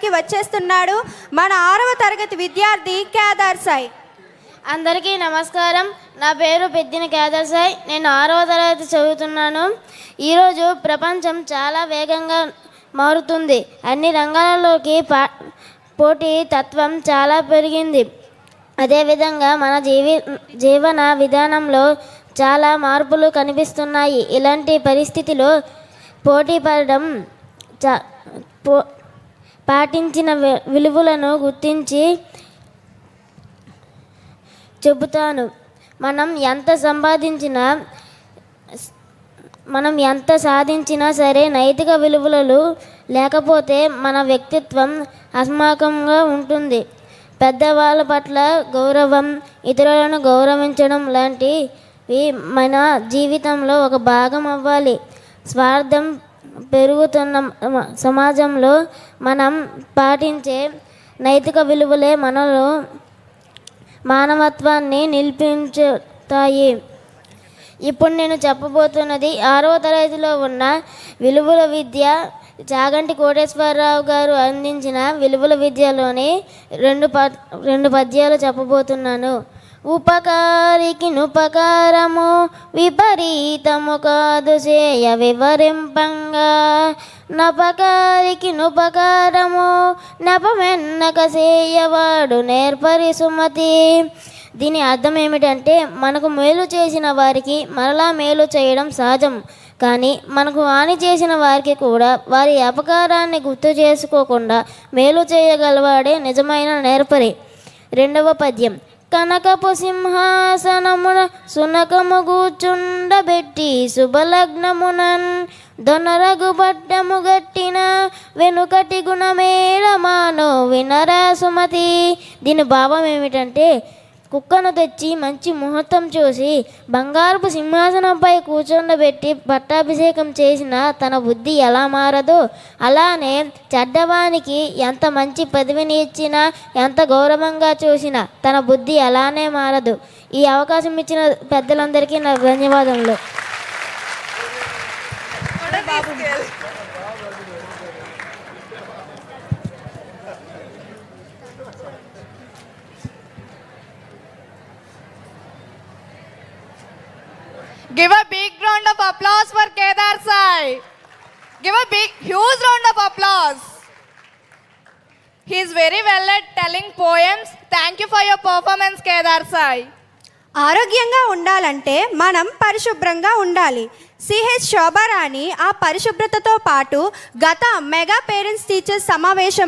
చెప్పడానికి వచ్చేస్తున్నాడు మన ఆరవ తరగతి విద్యార్థి కేదార్ సాయి. అందరికీ నమస్కారం. నా పేరు పెద్దిన కేదాసాయ్ నేను ఆరవ తరగతి చదువుతున్నాను. ఈరోజు ప్రపంచం చాలా వేగంగా మారుతుంది. అన్ని రంగాలలోకి పా పోటీ తత్వం చాలా పెరిగింది. అదేవిధంగా మన జీవి జీవన విధానంలో చాలా మార్పులు కనిపిస్తున్నాయి. ఇలాంటి పరిస్థితిలో పోటీ పడడం చా పో పాటించిన వి- విలువలను గుర్తించి చెబుతాను. మనం ఎంత సంపాదించినా మనం ఎంత సాధించినా సరే నైతిక విలువలు లేకపోతే మన వ్యక్తిత్వం అస్మాకంగా ఉంటుంది. పెద్దవాళ్ళ పట్ల గౌరవం ఇతరులను గౌరవించడం లాంటివి మన జీవితంలో ఒక భాగం అవ్వాలి. స్వార్థం పెరుగుతున్న సమాజంలో మనం పాటించే నైతిక విలువలే మనలో మానవత్వాన్ని నిలిపించుతాయి. ఇప్పుడు నేను చెప్పబోతున్నది ఆరవ తరగతిలో ఉన్న విలువల విద్య చాగంటి కోటేశ్వరరావు గారు అందించిన విలువల విద్యలోని రెండు ప రెండు పద్యాలు చెప్పబోతున్నాను. ఉపకారికి నుపకారము విపరీతము కాదు చేయ వివరింపంగా. నపకారికి నుపకారము నపమెన్నక చేయవాడు నేర్పరి సుమతి దీని అర్థం ఏమిటంటే మనకు మేలు చేసిన వారికి మరలా మేలు చేయడం సహజం. కానీ మనకు హాని చేసిన వారికి కూడా వారి అపకారాన్ని గుర్తు చేసుకోకుండా మేలు చేయగలవాడే నిజమైన నేర్పరి. రెండవ పద్యం. కనకపు సింహాసనమున సునకము కూర్చుండబెట్టి శుభలగ్నమునన్ దొనరగు గట్టిన వెనుకటి గుణమేళమానో వినరా సుమతి. దీని భావం ఏమిటంటే కుక్కను తెచ్చి మంచి ముహూర్తం చూసి బంగారపు సింహాసనంపై కూర్చుండబెట్టి పట్టాభిషేకం చేసిన తన బుద్ధి ఎలా మారదో అలానే చెడ్డవానికి ఎంత మంచి పదవిని ఇచ్చినా ఎంత గౌరవంగా చూసినా తన బుద్ధి అలానే మారదు. ఈ అవకాశం ఇచ్చిన పెద్దలందరికీ నా ధన్యవాదములు. Give a big round of applause for Kedar Sai. Give a big, huge round of applause. He is very well at telling poems. Thank you for your performance, Kedar Sai. ఆరోగ్యంగా ఉండాలంటే మనం పరిశుభ్రంగా ఉండాలి సిహెచ్ శోభారాణి ఆ పరిశుభ్రతతో పాటు గత mega parents teachers సమావేశం